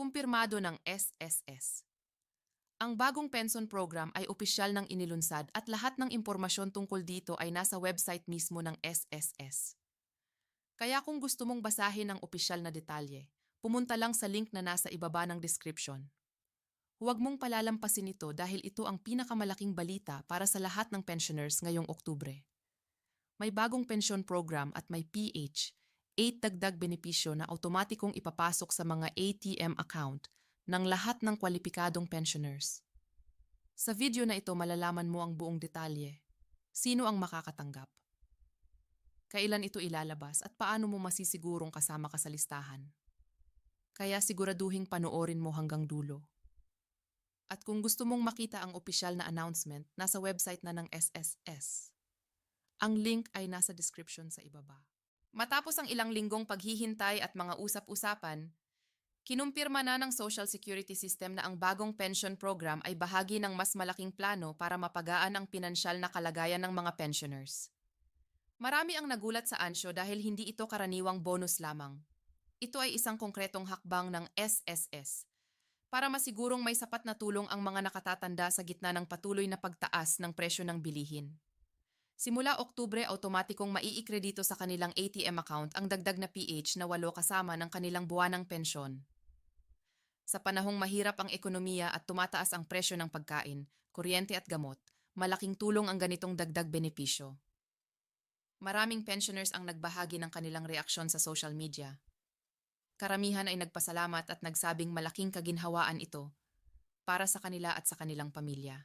kumpirmado ng SSS. Ang bagong pension program ay opisyal ng inilunsad at lahat ng impormasyon tungkol dito ay nasa website mismo ng SSS. Kaya kung gusto mong basahin ang opisyal na detalye, pumunta lang sa link na nasa ibaba ng description. Huwag mong palalampasin ito dahil ito ang pinakamalaking balita para sa lahat ng pensioners ngayong Oktubre. May bagong pension program at may PH, 8 dagdag benepisyo na automatikong ipapasok sa mga ATM account ng lahat ng kwalipikadong pensioners. Sa video na ito malalaman mo ang buong detalye. Sino ang makakatanggap? Kailan ito ilalabas at paano mo masisigurong kasama ka sa listahan? Kaya siguraduhing panoorin mo hanggang dulo. At kung gusto mong makita ang opisyal na announcement, nasa website na ng SSS. Ang link ay nasa description sa ibaba. Matapos ang ilang linggong paghihintay at mga usap-usapan, kinumpirma na ng Social Security System na ang bagong pension program ay bahagi ng mas malaking plano para mapagaan ang pinansyal na kalagayan ng mga pensioners. Marami ang nagulat sa ansyo dahil hindi ito karaniwang bonus lamang. Ito ay isang konkretong hakbang ng SSS para masigurong may sapat na tulong ang mga nakatatanda sa gitna ng patuloy na pagtaas ng presyo ng bilihin. Simula Oktubre, automatikong maiikredito sa kanilang ATM account ang dagdag na PH na walo kasama ng kanilang buwanang pensyon. Sa panahong mahirap ang ekonomiya at tumataas ang presyo ng pagkain, kuryente at gamot, malaking tulong ang ganitong dagdag benepisyo. Maraming pensioners ang nagbahagi ng kanilang reaksyon sa social media. Karamihan ay nagpasalamat at nagsabing malaking kaginhawaan ito para sa kanila at sa kanilang pamilya.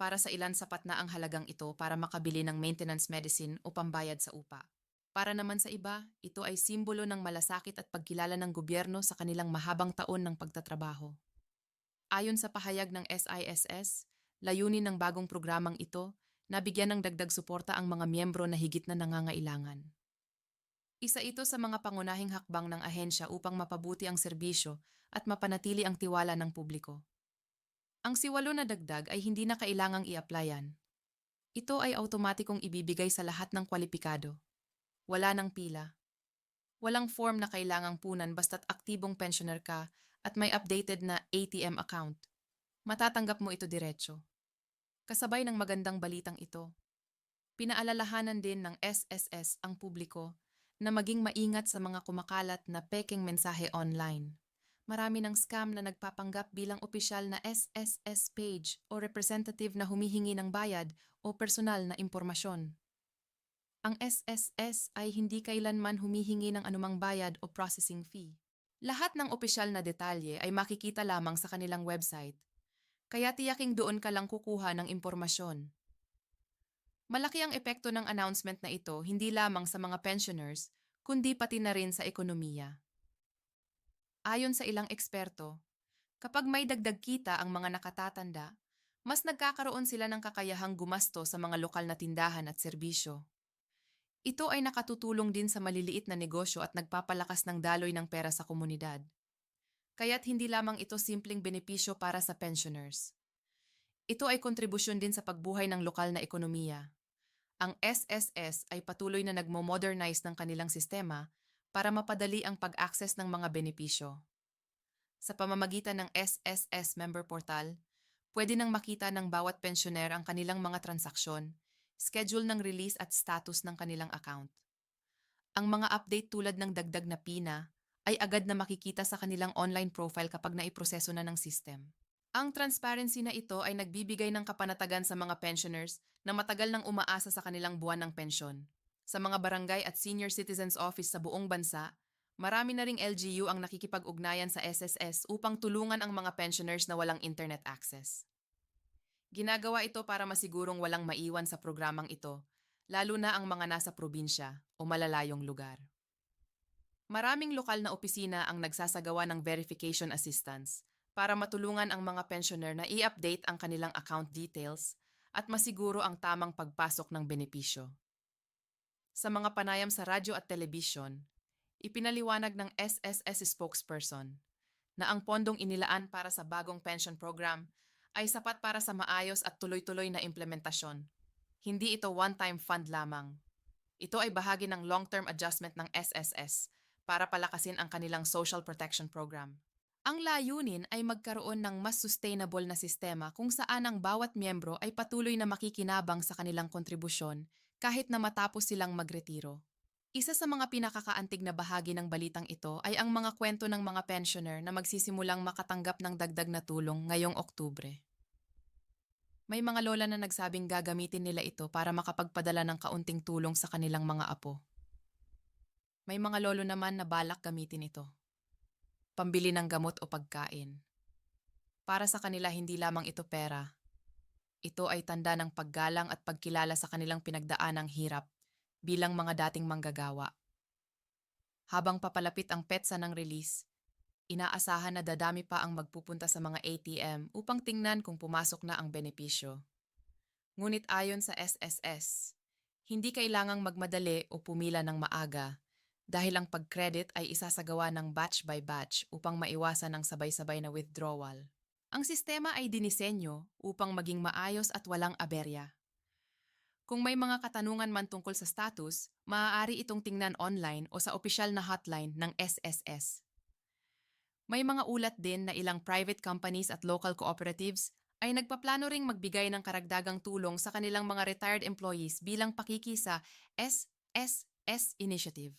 Para sa ilan sapat na ang halagang ito para makabili ng maintenance medicine o pambayad sa upa. Para naman sa iba, ito ay simbolo ng malasakit at pagkilala ng gobyerno sa kanilang mahabang taon ng pagtatrabaho. Ayon sa pahayag ng SISS, layunin ng bagong programang ito nabigyan ng dagdag suporta ang mga miyembro na higit na nangangailangan. Isa ito sa mga pangunahing hakbang ng ahensya upang mapabuti ang serbisyo at mapanatili ang tiwala ng publiko. Ang siwalo na dagdag ay hindi na kailangang i-applyan. Ito ay automatikong ibibigay sa lahat ng kwalipikado. Wala ng pila. Walang form na kailangang punan basta't aktibong pensioner ka at may updated na ATM account. Matatanggap mo ito diretso. Kasabay ng magandang balitang ito, pinaalalahanan din ng SSS ang publiko na maging maingat sa mga kumakalat na peking mensahe online. Marami ng scam na nagpapanggap bilang opisyal na SSS page o representative na humihingi ng bayad o personal na impormasyon. Ang SSS ay hindi kailanman humihingi ng anumang bayad o processing fee. Lahat ng opisyal na detalye ay makikita lamang sa kanilang website kaya tiyaking doon ka lang kukuha ng impormasyon. Malaki ang epekto ng announcement na ito hindi lamang sa mga pensioners, kundi pati na rin sa ekonomiya. Ayon sa ilang eksperto, kapag may dagdag kita ang mga nakatatanda, mas nagkakaroon sila ng kakayahang gumasto sa mga lokal na tindahan at serbisyo. Ito ay nakatutulong din sa maliliit na negosyo at nagpapalakas ng daloy ng pera sa komunidad kaya't hindi lamang ito simpleng benepisyo para sa pensioners. Ito ay kontribusyon din sa pagbuhay ng lokal na ekonomiya. Ang SSS ay patuloy na nagmo-modernize ng kanilang sistema para mapadali ang pag-access ng mga benepisyo. Sa pamamagitan ng SSS Member Portal, pwede nang makita ng bawat pensioner ang kanilang mga transaksyon, schedule ng release at status ng kanilang account. Ang mga update tulad ng dagdag na PINA ay agad na makikita sa kanilang online profile kapag naiproseso na ng system. Ang transparency na ito ay nagbibigay ng kapanatagan sa mga pensioners na matagal nang umaasa sa kanilang buwan ng pensyon. Sa mga barangay at senior citizens office sa buong bansa, marami na ring LGU ang nakikipag-ugnayan sa SSS upang tulungan ang mga pensioners na walang internet access. Ginagawa ito para masigurong walang maiwan sa programang ito, lalo na ang mga nasa probinsya o malalayong lugar. Maraming lokal na opisina ang nagsasagawa ng verification assistance para matulungan ang mga pensioner na i-update ang kanilang account details at masiguro ang tamang pagpasok ng benepisyo. Sa mga panayam sa radyo at telebisyon, ipinaliwanag ng SSS spokesperson na ang pondong inilaan para sa bagong pension program ay sapat para sa maayos at tuloy-tuloy na implementasyon. Hindi ito one-time fund lamang. Ito ay bahagi ng long-term adjustment ng SSS para palakasin ang kanilang social protection program. Ang layunin ay magkaroon ng mas sustainable na sistema kung saan ang bawat miyembro ay patuloy na makikinabang sa kanilang kontribusyon kahit na matapos silang magretiro. Isa sa mga pinakakaantig na bahagi ng balitang ito ay ang mga kwento ng mga pensioner na magsisimulang makatanggap ng dagdag na tulong ngayong Oktubre. May mga lola na nagsabing gagamitin nila ito para makapagpadala ng kaunting tulong sa kanilang mga apo. May mga lolo naman na balak gamitin ito. Pambili ng gamot o pagkain. Para sa kanila hindi lamang ito pera. Ito ay tanda ng paggalang at pagkilala sa kanilang pinagdaanang hirap bilang mga dating manggagawa. Habang papalapit ang petsa ng release, inaasahan na dadami pa ang magpupunta sa mga ATM upang tingnan kung pumasok na ang benepisyo. Ngunit ayon sa SSS, hindi kailangang magmadali o pumila ng maaga dahil ang pag-credit ay isasagawa ng batch by batch upang maiwasan ang sabay-sabay na withdrawal. Ang sistema ay dinisenyo upang maging maayos at walang aberya. Kung may mga katanungan man tungkol sa status, maaari itong tingnan online o sa opisyal na hotline ng SSS. May mga ulat din na ilang private companies at local cooperatives ay nagpaplano ring magbigay ng karagdagang tulong sa kanilang mga retired employees bilang pakiki sa SSS initiative.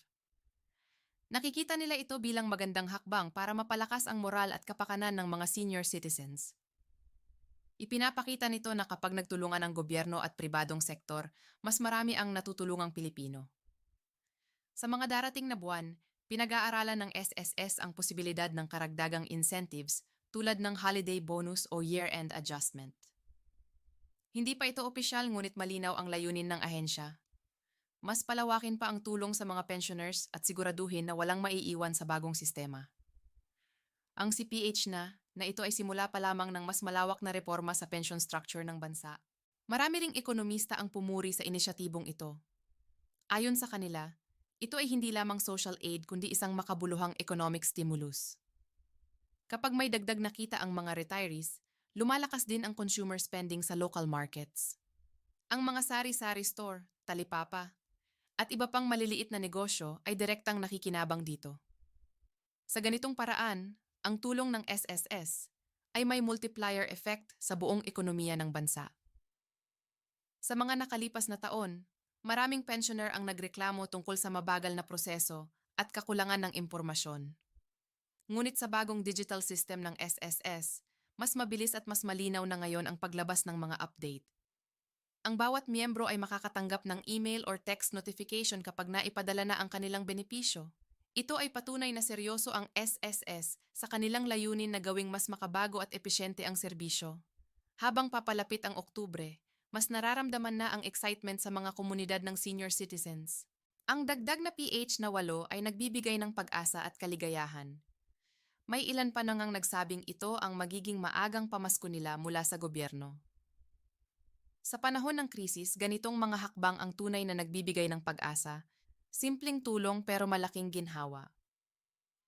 Nakikita nila ito bilang magandang hakbang para mapalakas ang moral at kapakanan ng mga senior citizens. Ipinapakita nito na kapag nagtulungan ang gobyerno at pribadong sektor, mas marami ang natutulungang Pilipino. Sa mga darating na buwan, pinag-aaralan ng SSS ang posibilidad ng karagdagang incentives tulad ng holiday bonus o year-end adjustment. Hindi pa ito opisyal ngunit malinaw ang layunin ng ahensya mas palawakin pa ang tulong sa mga pensioners at siguraduhin na walang maiiwan sa bagong sistema. Ang CPH na, na ito ay simula pa lamang ng mas malawak na reforma sa pension structure ng bansa. Marami ring ekonomista ang pumuri sa inisyatibong ito. Ayon sa kanila, ito ay hindi lamang social aid kundi isang makabuluhang economic stimulus. Kapag may dagdag nakita ang mga retirees, lumalakas din ang consumer spending sa local markets. Ang mga sari-sari store, talipapa, at iba pang maliliit na negosyo ay direktang nakikinabang dito. Sa ganitong paraan, ang tulong ng SSS ay may multiplier effect sa buong ekonomiya ng bansa. Sa mga nakalipas na taon, maraming pensioner ang nagreklamo tungkol sa mabagal na proseso at kakulangan ng impormasyon. Ngunit sa bagong digital system ng SSS, mas mabilis at mas malinaw na ngayon ang paglabas ng mga update ang bawat miyembro ay makakatanggap ng email or text notification kapag naipadala na ang kanilang benepisyo. Ito ay patunay na seryoso ang SSS sa kanilang layunin na gawing mas makabago at epesyente ang serbisyo. Habang papalapit ang Oktubre, mas nararamdaman na ang excitement sa mga komunidad ng senior citizens. Ang dagdag na PH na walo ay nagbibigay ng pag-asa at kaligayahan. May ilan pa nangang nagsabing ito ang magiging maagang pamasko nila mula sa gobyerno. Sa panahon ng krisis, ganitong mga hakbang ang tunay na nagbibigay ng pag-asa. Simpleng tulong pero malaking ginhawa.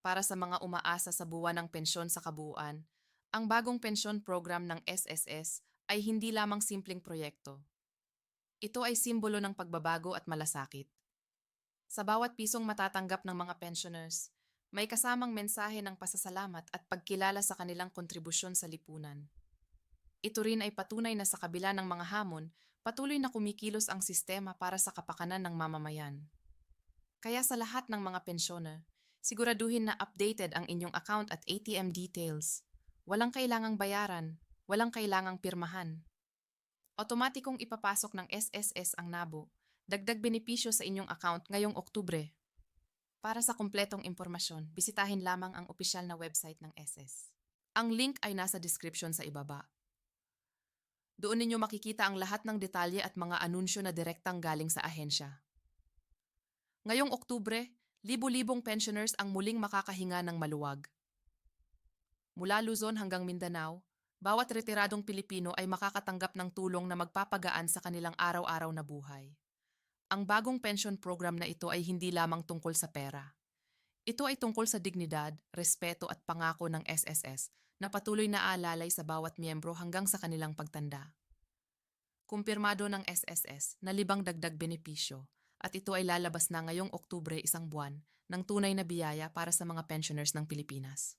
Para sa mga umaasa sa buwan ng pensyon sa kabuuan, ang bagong pensyon program ng SSS ay hindi lamang simpleng proyekto. Ito ay simbolo ng pagbabago at malasakit. Sa bawat pisong matatanggap ng mga pensioners, may kasamang mensahe ng pasasalamat at pagkilala sa kanilang kontribusyon sa lipunan. Ito rin ay patunay na sa kabila ng mga hamon, patuloy na kumikilos ang sistema para sa kapakanan ng mamamayan. Kaya sa lahat ng mga pensyoner, siguraduhin na updated ang inyong account at ATM details. Walang kailangang bayaran, walang kailangang pirmahan. Otomatikong ipapasok ng SSS ang NABO, dagdag benepisyo sa inyong account ngayong Oktubre. Para sa kumpletong impormasyon, bisitahin lamang ang opisyal na website ng SS. Ang link ay nasa description sa ibaba. Doon ninyo makikita ang lahat ng detalye at mga anunsyo na direktang galing sa ahensya. Ngayong Oktubre, libu-libong pensioners ang muling makakahinga ng maluwag. Mula Luzon hanggang Mindanao, bawat retiradong Pilipino ay makakatanggap ng tulong na magpapagaan sa kanilang araw-araw na buhay. Ang bagong pension program na ito ay hindi lamang tungkol sa pera. Ito ay tungkol sa dignidad, respeto at pangako ng SSS na patuloy na aalalay sa bawat miyembro hanggang sa kanilang pagtanda. Kumpirmado ng SSS na libang dagdag benepisyo at ito ay lalabas na ngayong Oktubre isang buwan ng tunay na biyaya para sa mga pensioners ng Pilipinas.